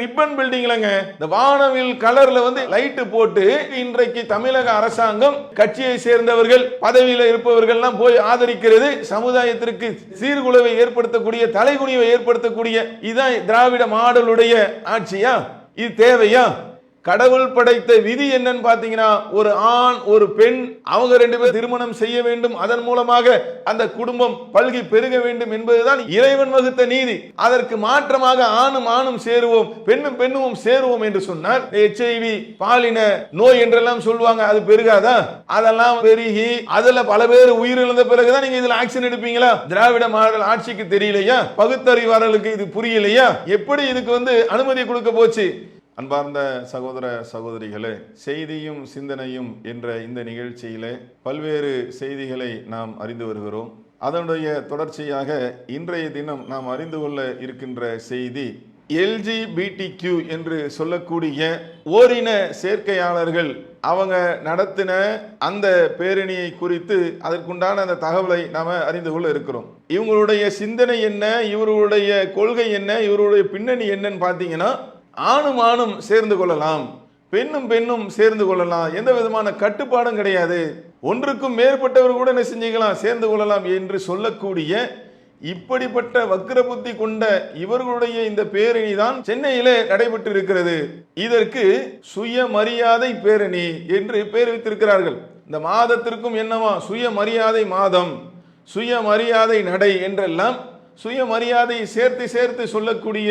Ribbon பில்டிங்லங்க. இந்த வானவில் கலர்ல வந்து லைட் போட்டு இன்றைக்கு தமிழக அரசாங்கம் கட்சியை சேர்ந்தவர்கள் பதவியில் இருப்பவர்கள் எல்லாம் போய் ஆதரிக்கிறது சமுதாயத்திற்கு சீர்குலைவை ஏற்படுத்தக்கூடிய தலைகுனிவை ஏற்படுத்தக்கூடிய இதான் திராவிட மாடலுடைய ஆட்சியா? இது தேவையா? கடவுள் படைத்த விதி என்னன்னு பாத்தீங்கன்னா ஒரு ஆண் ஒரு பெண் அவங்க ரெண்டு பேரும் திருமணம் செய்ய வேண்டும். அதன் மூலமாக அந்த குடும்பம் பல்கி பெருக வேண்டும் என்பதுதான் இறைவன் வகுத்த நீதி. அதற்கு மாற்றமாக ஆணும் ஆணும் சேருவோம் பெண்ணும் பெண்ணும் சேருவோம் என்று சொன்னால் எச்ஐவி பாலின நோய் என்றெல்லாம் சொல்லுவாங்க அது பெருகாதா? அதெல்லாம் பெருகி அதுல பல பேர் உயிரிழந்த பிறகுதான் நீங்க இதுல ஆக்ஷன் எடுப்பீங்களா? திராவிட மாடல் ஆட்சிக்கு தெரியலையா? பகுத்தறிவாளர்களுக்கு இது புரியலையா? எப்படி இதுக்கு வந்து அனுமதி கொடுக்க போச்சு? அன்பார்ந்த சகோதர சகோதரிகளே செய்தியும் சிந்தனையும் என்ற இந்த நிகழ்ச்சியிலே பல்வேறு செய்திகளை நாம் அறிந்து வருகிறோம். அதனுடைய தொடர்ச்சியாக இன்றைய தினம் நாம் அறிந்து கொள்ள இருக்கின்ற செய்தி எல்ஜிபிடிக்யூ என்று சொல்லக்கூடிய ஓரின சேர்க்கையாளர்கள் அவங்க நடத்தின அந்த பேரணியை குறித்து அதற்குண்டான அந்த தகவலை நாம அறிந்து கொள்ள இருக்கிறோம். இவங்களுடைய சிந்தனை என்ன இவர்களுடைய கொள்கை என்ன இவருடைய பின்னணி என்னன்னு பார்த்தீங்கன்னா ஆணும் ஆணும் சேர்ந்து கொள்ளலாம் பெண்ணும் பெண்ணும் சேர்ந்து கொள்ளலாம் எந்த விதமான கட்டுப்பாடும் கிடையாது. ஒன்றுக்கும் மேற்பட்டவர் கூட என்ன செஞ்சுக்கலாம் சேர்ந்து கொள்ளலாம் என்று சொல்லக்கூடிய இப்படிப்பட்ட வக்ர புத்தி கொண்ட இவர்களுடைய இந்த பேரணி தான் சென்னையிலே நடைபெற்று இருக்கிறது இதற்கு சுயமரியாதை பேரணி என்று பேர் வைத்திருக்கிறார்கள். இந்த மாதத்திற்கும் என்னவா? சுயமரியாதை மாதம் சுயமரியாதை நடை என்றெல்லாம் சுயமரியாதையை சேர்த்து சேர்த்து சொல்லக்கூடிய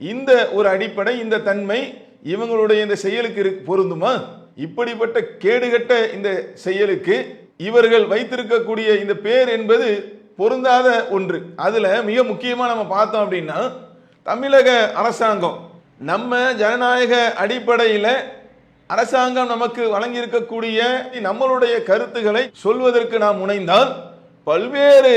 இந்த ஒரு அடிப்படை இந்த தன்மை இவங்களுடைய இந்த செயலுக்கு பொருந்துமா? இப்படிப்பட்ட கேடுகட்ட இந்த செயலுக்கு இவர்கள் வைத்திருக்கக்கூடிய இந்த பேர் என்பது பொருந்தாத ஒன்று. அதுல மிக முக்கியமா நம்ம பார்த்தோம் அப்படின்னா தமிழக அரசாங்கம் நம்ம ஜனநாயக அடிப்படையில் அரசாங்கம் நமக்கு வழங்கியிருக்கக்கூடிய நம்மளுடைய கருத்துக்களை சொல்வதற்கு நாம் முனைந்தால் பல்வேறு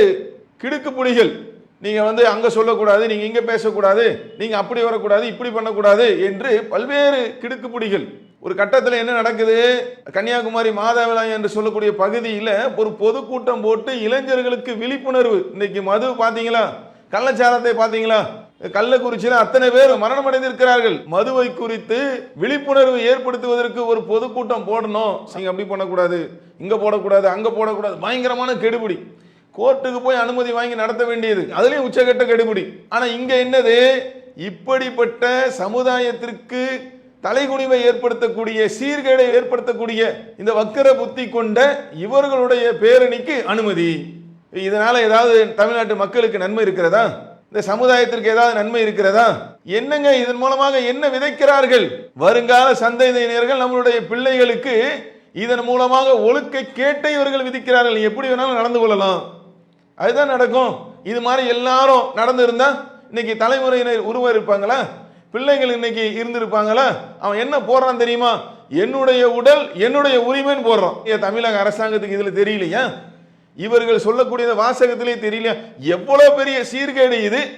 கிடுக்குப்புடிகள் நீங்கள் வந்து அங்கே சொல்லக்கூடாது நீங்கள் இங்கே பேசக்கூடாது நீங்கள் அப்படி வரக்கூடாது இப்படி பண்ணக்கூடாது என்று பல்வேறு கிடுக்குப்பிடிகள். ஒரு கட்டத்தில் என்ன நடக்குது? கன்னியாகுமரி மாதவிலாய் என்று சொல்லக்கூடிய பகுதியில் ஒரு பொதுக்கூட்டம் போட்டு இளைஞர்களுக்கு விழிப்புணர்வு. இன்னைக்கு மது பார்த்தீங்களா கள்ளச்சாரத்தை பார்த்தீங்களா கள்ளக்குறிச்சியில் அத்தனை பேர் மரணம் அடைந்திருக்கிறார்கள். மதுவை குறித்து விழிப்புணர்வு ஏற்படுத்துவதற்கு ஒரு பொதுக்கூட்டம் போடணும். நீங்கள் அப்படி பண்ணக்கூடாது இங்கே போடக்கூடாது அங்கே போடக்கூடாது. பயங்கரமான கெடுபிடி. கோர்ட்டுக்கு போய் அனுமதி வாங்கி நடத்த வேண்டியது. அதுலேயும் உச்சகட்ட கெடுபிடி. ஆனால் இங்கே என்னது? இப்படிப்பட்ட சமுதாயத்திற்கு தலைகுனிவை ஏற்படுத்தக்கூடிய சீர்கேடை ஏற்படுத்தக்கூடிய இந்த வக்கர புத்தி கொண்ட இவர்களுடைய பேரணிக்கு அனுமதி. இதனால ஏதாவது தமிழ்நாட்டு மக்களுக்கு நன்மை இருக்கிறதா? இந்த சமுதாயத்திற்கு ஏதாவது நன்மை இருக்கிறதா? என்னங்க இதன் மூலமாக என்ன விதைக்கிறார்கள்? வருங்கால சந்ததியினர்கள் நம்மளுடைய பிள்ளைகளுக்கு இதன் மூலமாக ஒழுக்க கேட்டை இவர்கள் விதிக்கிறார்கள். எப்படி வேணாலும் நடந்து கொள்ளலாம். அதுதான் நடக்கும். இது மாதிரி எல்லாரும் நடந்திருந்தா இன்னைக்கு தலைமுறையினர் உருவம் இருப்பாங்களா? பிள்ளைகள் இன்னைக்கு இருந்திருப்பாங்களா? அவன் என்ன போடுறான் தெரியுமா? என்னுடைய உடல் என்னுடைய உரிமைன்னு போடுறான். ஏன் தமிழக அரசாங்கத்துக்கு இதுல தெரியலையா? இவர்கள் சொல்லக்கூடிய வாசகத்திலே தெரியலையா? எவ்வளவு பெரிய சீர்கேடு இது.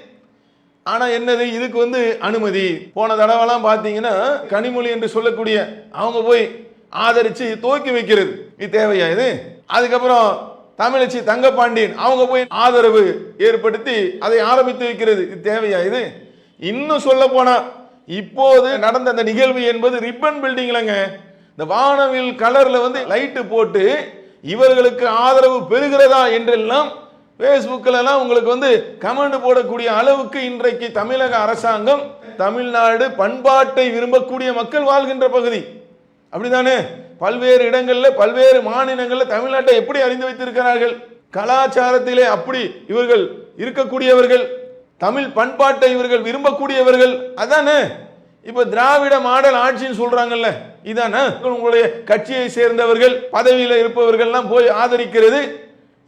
ஆனா என்னது? இதுக்கு வந்து அனுமதி. போன தடவைலாம் பார்த்தீங்கன்னா கனிமொழி என்று சொல்லக்கூடிய அவங்க போய் ஆதரிச்சு துவக்கி வைக்கிறது. இது தேவையா இது? அதுக்கப்புறம் தமிழச்சி தங்கப்பாண்டியன் அவங்க போய் ஆதரவு ஏற்படுத்தி அதை ஆரம்பித்து வைக்கிறது. இது தேவையா இது? இன்னும் சொல்ல போனா இப்போது நடந்த அந்த நிகழ்வு என்பது ரிப்பன் பில்டிங்லங்க இந்த வானவில் கலர்ல வந்து லைட்டு போட்டு இவர்களுக்கு ஆதரவு பெறுகிறதா என்றெல்லாம் ஃபேஸ்புக்கில் எல்லாம் உங்களுக்கு வந்து கமெண்ட் போடக்கூடிய அளவுக்கு இன்றைக்கு தமிழக அரசாங்கம் தமிழ்நாடு பண்பாட்டை விரும்பக்கூடிய மக்கள் வாழ்கின்ற பகுதி. அப்படிதானே? பல்வேறு இடங்களில் பல்வேறு மாநிலங்களில் தமிழ்நாட்டை எப்படி அறிந்து வைத்திருக்கிறார்கள்? கலாச்சாரத்திலே அப்படி இவர்கள் இருக்கக்கூடியவர்கள் தமிழ் பண்பாட்டை இவர்கள் விரும்பக்கூடியவர்கள் அதானே? இப்போ திராவிட மாடல் ஆட்சின்னு சொல்றாங்கல்ல இதானே? உங்களுடைய கட்சியை சேர்ந்தவர்கள் பதவியில் இருப்பவர்கள்லாம் போய் ஆதரிக்கிறது.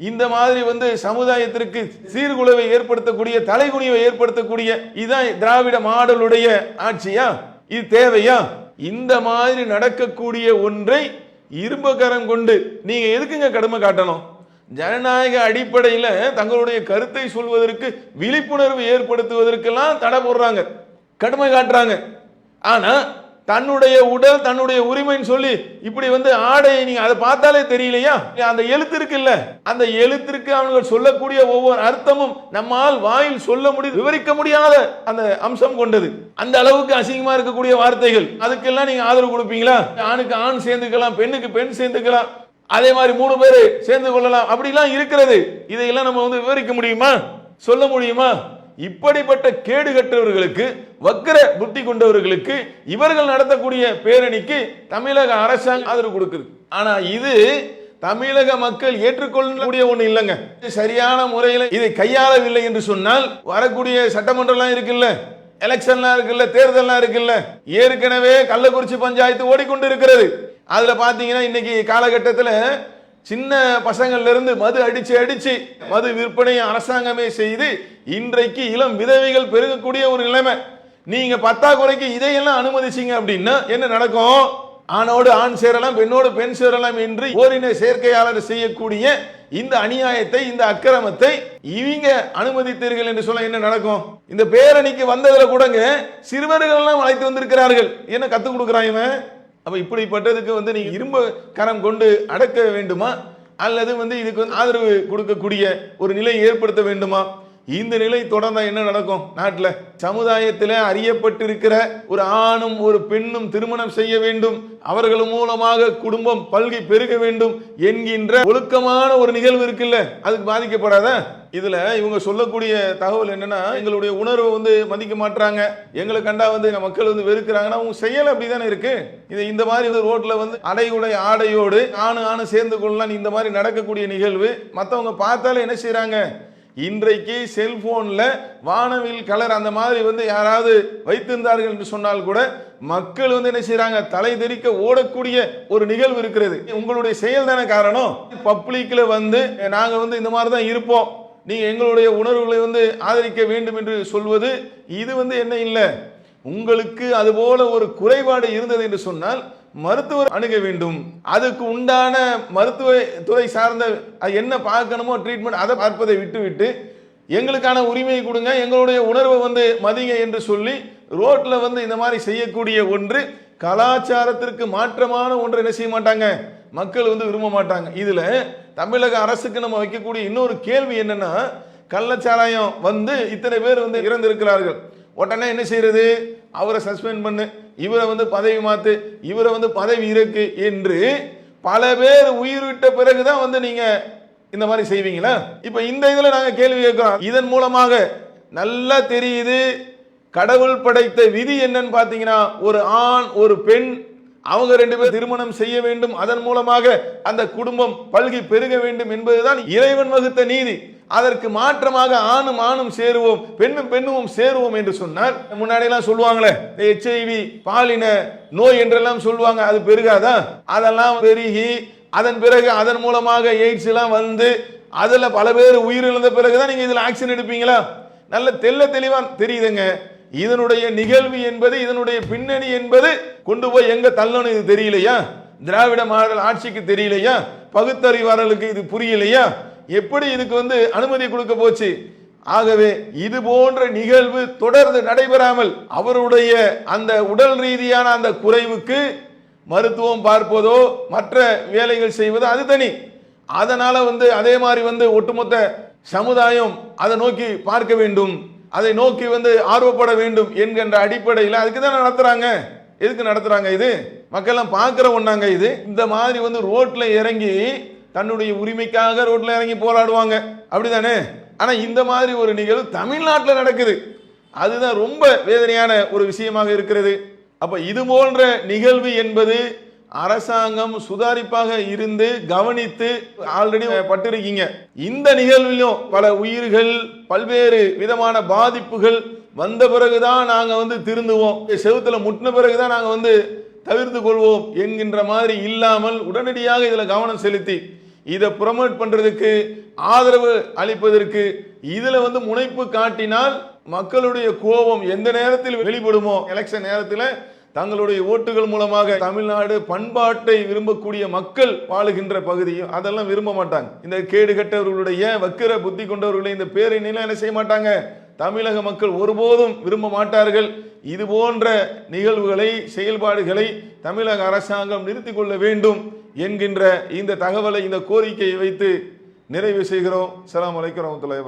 இந்த மாதிரி வந்து சமுதாயத்திற்கு சீர்குலைவை ஏற்படுத்தக்கூடிய தலைகுனிவை ஏற்படுத்தக்கூடிய இதான் திராவிட மாடலுடைய ஆட்சியா? இது தேவையா? இந்த மாதிரி நடக்கக்கூடிய ஒன்றை இரும்புக்கரம் கொண்டு நீங்க எதுக்குங்க கடுமை காட்டணும்? ஜனநாயக அடிப்படையில் தங்களுடைய கருத்தை சொல்வதற்கு விழிப்புணர்வு ஏற்படுத்துவதற்கெல்லாம் தடை போடுறாங்க. கடுமை காட்டுறாங்க. ஆனா தன்னுடைய உடல் தன்னுடைய உரிமைன்னு சொல்லி இப்படி வந்து ஆடையை நீங்க அதை பார்த்தாலே தெரியலையா? அந்த எழுத்து இருக்குல்ல? அந்த எழுத்திற்கு அவர்கள் சொல்லக்கூடிய ஒவ்வொரு அர்த்தமும் நம்மால் வாயில் சொல்ல முடியும் விவரிக்க முடியாத அந்த அம்சம் கொண்டது. அந்த அளவுக்கு அசிங்கமா இருக்கக்கூடிய வார்த்தைகள். அதுக்கெல்லாம் நீங்க ஆதரவு கொடுப்பீங்களா? ஆணுக்கு ஆண் சேர்ந்துக்கலாம் பெண்ணுக்கு பெண் சேர்ந்துக்கலாம் அதே மாதிரி மூணு பேர் சேர்ந்து கொள்ளலாம். அப்படிலாம் இருக்கிறது. இதையெல்லாம் நம்ம வந்து விவரிக்க முடியுமா? சொல்ல முடியுமா? இப்படிப்பட்ட கேடு கற்றவர்களுக்கு வக்கர புத்தி கொண்டவர்களுக்கு இவர்கள் நடத்தக்கூடிய பேரணிக்கு தமிழக அரசாங்கம் ஆதரவு கொடுக்குது. ஆனா இது தமிழக மக்கள் ஏற்றுக்கொள்ளக்கூடிய ஒண்ணு இல்லைங்க. இது சரியான முறையில் இதை கையாளவில்லை என்று சொன்னால் வரக்கூடிய சட்டமன்றம்லாம் இருக்குல்ல எலெக்ஷன்லாம் இருக்குல்ல தேர்தல்லாம் இருக்குல்ல ஏற்கனவே கள்ளக்குறிச்சி பஞ்சாயத்து ஓடிக்கொண்டு இருக்கிறது அதுல பாத்தீங்கன்னா இன்னைக்கு காலகட்டத்தில் சின்ன பசங்கள்ல இருந்து மது அடிச்சு அடிச்சு மது விற்பனையை அரசாங்கமே செய்து இன்றைக்கு இளம் விதவைகள் பெருகக்கூடிய ஒரு நிலைமை. நீங்க பத்தாக்குறைக்கு இதையெல்லாம் அனுமதிச்சீங்க அப்படின்னா என்ன நடக்கும்? ஆணோடு ஆண் சேரலாம் பெண்ணோடு பெண் சேரலாம் என்று ஓரின சேர்க்கையாளர் செய்யக்கூடிய இந்த அநியாயத்தை இந்த அக்கிரமத்தை இவங்க அனுமதித்தீர்கள் என்று சொல்ல என்ன நடக்கும்? இந்த பேரணிக்கு வந்ததுல கூடங்க சிறுவர்கள் எல்லாம் அழைத்து வந்திருக்கிறார்கள். என்ன கத்துக் கொடுக்குறான் இவன்? அப்போ இப்படிப்பட்டதுக்கு வந்து நீங்க இரும்பு கரம் கொண்டு அடக்க வேண்டுமா? அல்லது வந்து இதுக்கு வந்து ஆதரவு கொடுக்கக்கூடிய ஒரு நிலை ஏற்படுத்த வேண்டுமா? இந்த நிலை தொடர்ந்தா என்ன நடக்கும்? நாட்டில் சமுதாயத்தில் அறியப்பட்டிருக்கிற ஒரு ஆணும் ஒரு பெண்ணும் திருமணம் செய்ய வேண்டும். அவர்கள் மூலமாக குடும்பம் பல்கி பெருக வேண்டும் என்கின்ற ஒழுக்கமான ஒரு நிகழ்வு இருக்குல்ல? அதுக்கு பாதிக்கப்படாத? இதுல இவங்க சொல்லக்கூடிய தகவல் என்னன்னா எங்களுடைய உணர்வை வந்து மதிக்க மாட்டாங்க எங்களை கண்டா வந்து மக்கள் வந்து வெறுக்கிறாங்கன்னா உங்க செயல் அப்படிதானே இருக்கு. இது இந்த மாதிரி வந்து ரோட்ல வந்து அடையுடை ஆடையோடு ஆணு ஆணு சேர்ந்து கொள்ளலாம். இந்த மாதிரி நடக்கக்கூடிய நிகழ்வு மற்றவங்க பார்த்தாலே என்ன செய்கிறாங்க இன்றைக்கு செல்போன்ல வானவில் கலர் அந்த மாதிரி வந்து யாராவது வைத்திருந்தார்கள் என்று சொன்னால் கூட மக்கள் வந்து என்ன செய்கிறாங்க தலை தெறிக்க ஓடக்கூடிய ஒரு நிகழ்வு இருக்கிறது. உங்களுடைய செயல் தானே காரணம்? பப்ளிக்ல வந்து நாங்க வந்து இந்த மாதிரி தான் இருப்போம். நீங்கள் எங்களுடைய உணர்வுகளை வந்து ஆதரிக்க வேண்டும் என்று சொல்வது இது வந்து என்ன இல்லை? உங்களுக்கு அதுபோல ஒரு குறைபாடு இருந்தது என்று சொன்னால் மருத்துவர் அணுக வேண்டும். அதுக்கு உண்டான மருத்துவ துறை சார்ந்த என்ன பார்க்கணுமோ ட்ரீட்மெண்ட் அதை பார்ப்பதை விட்டுவிட்டு எங்களுக்கான உரிமையை கொடுங்க எங்களுடைய உணர்வை வந்து மதிங்க என்று சொல்லி ரோட்டில் வந்து இந்த மாதிரி செய்யக்கூடிய ஒன்று கலாச்சாரத்திற்கு மாற்றமான ஒன்று என்ன செய்ய மாட்டாங்க? மக்கள் வந்து விரும்ப மாட்டாங்க. இதில் தமிழக அரசுக்கு நம்ம வைக்கக்கூடிய இன்னொரு கேள்வி என்னன்னா கள்ளச்சாராயம் வந்து இத்தனை பேர் வந்து இறந்திருக்கிறார்கள். உடனே என்ன செய்யறது? அவரை சஸ்பெண்ட் பண்ணு. இவரை வந்து பதவி மாத்து. இவரை வந்து பதவி இருக்கு என்று பல பேர் உயிர் விட்ட பிறகுதான் வந்து நீங்க இந்த மாதிரி செய்வீங்களா? இப்ப இந்த இதில் நாங்கள் கேள்வி கேட்கிறோம். இதன் மூலமாக நல்லா தெரியுது கடவுள் படைத்த விதி என்னன்னு பார்த்தீங்கன்னா ஒரு ஆண் ஒரு பெண் அவங்க ரெண்டு பேர் திருமணம் செய்ய வேண்டும். அதன் மூலமாக அந்த குடும்பம் பல்கி பெருக வேண்டும் என்பதுதான் இறைவன் வகுத்த நீதி. அதற்கு மாற்றமாக ஆணும் ஆணும் சேருவோம் பெண்ணும் பெண்ணும் சேருவோம் என்று சொன்னார் முன்னாடி எல்லாம் சொல்லுவாங்களே எச்ஐவி பாலின நோய் என்றெல்லாம் சொல்லுவாங்க அது பெருகாதா? அதெல்லாம் பெருகி அதன் பிறகு அதன் மூலமாக எய்ட்ஸ் எல்லாம் வந்து அதுல பல பேர் உயிரிழந்த பிறகுதான் நீங்க இதுல ஆக்ஷன் எடுப்பீங்களா? நல்ல தெல்ல தெளிவா தெரியுதுங்க. இதனுடைய நிகழ்வு என்பது இதனுடைய பின்னணி என்பது கொண்டு போய் எங்க தள்ளணும் இது தெரியலையா? திராவிட மாடல் ஆட்சிக்கு தெரியலையா? பகுத்தறிவாளர்களுக்கு இது புரியலையா? எப்படி இதுக்கு வந்து அனுமதி கொடுக்க போச்சு? ஆகவே இது போன்ற நிகழ்வு தொடர்ந்து நடைபெறாமல் அவருடைய அந்த உடல் ரீதியான அந்த குறைவுக்கு மருத்துவம் பார்ப்பதோ மற்ற வேலைகள் செய்வதோ அது தனி. அதனால வந்து அதே மாதிரி வந்து ஒட்டுமொத்த சமுதாயம் அதை நோக்கி பார்க்க வேண்டும். அதை நோக்கி வந்து ஆர்வப்பட வேண்டும் என்கின்ற அடிப்படையில் அதுக்கு தான் நடத்துறாங்க. எதுக்கு நடத்துறாங்க இது? மக்கள்லாம் பார்க்குற ஒன்றாங்க இது? இந்த மாதிரி வந்து ரோட்டில் இறங்கி தன்னுடைய உரிமைக்காக ரோட்டில் இறங்கி போராடுவாங்க. அப்படிதானே? ஆனால் இந்த மாதிரி ஒரு நிகழ்வு தமிழ்நாட்டில் நடக்குது. அதுதான் ரொம்ப வேதனையான ஒரு விஷயமாக இருக்கிறது. அப்போ இது போன்ற நிகழ்வு என்பது அரசாங்கம் சுதாரிப்பாக இருந்து கவனித்து ஆல்ரெடி பட்டிருக்கீங்க. இந்த நிகழ்விலும் பல உயிர்கள் பல்வேறு விதமான பாதிப்புகள் வந்த பிறகுதான் நாங்க வந்து திருந்துவோம். செவுத்தில் முட்டின பிறகுதான் நாங்க வந்து தவிர்த்து கொள்வோம் என்கின்ற மாதிரி இல்லாமல் உடனடியாக இதுல கவனம் செலுத்தி இதை ப்ரொமோட் பண்றதுக்கு ஆதரவு அளிப்பதற்கு இதுல வந்து முனைப்பு காட்டினால் மக்களுடைய கோபம் எந்த நேரத்தில் வெளிப்படுமோ எலெக்ஷன் நேரத்தில் தங்களுடைய ஓட்டுகள் மூலமாக தமிழ்நாடு பண்பாட்டை விரும்பக்கூடிய மக்கள் வாழுகின்ற பகுதியும் அதெல்லாம் விரும்ப மாட்டாங்க. இந்த கேடு கட்டவர்களுடைய வக்கிர புத்தி கொண்டவர்களுடைய இந்த பேரணிலாம் என்ன செய்ய மாட்டாங்க? தமிழக மக்கள் ஒருபோதும் விரும்ப மாட்டார்கள். இது போன்ற நிகழ்வுகளை செயல்பாடுகளை தமிழக அரசாங்கம் நிறுத்தி கொள்ள வேண்டும் என்கின்ற இந்த தகவலை இந்த கோரிக்கையை வைத்து நிறைவு செய்கிறோம். சலாம் அலைக்கும் வரஹ்மத்துல்லாஹி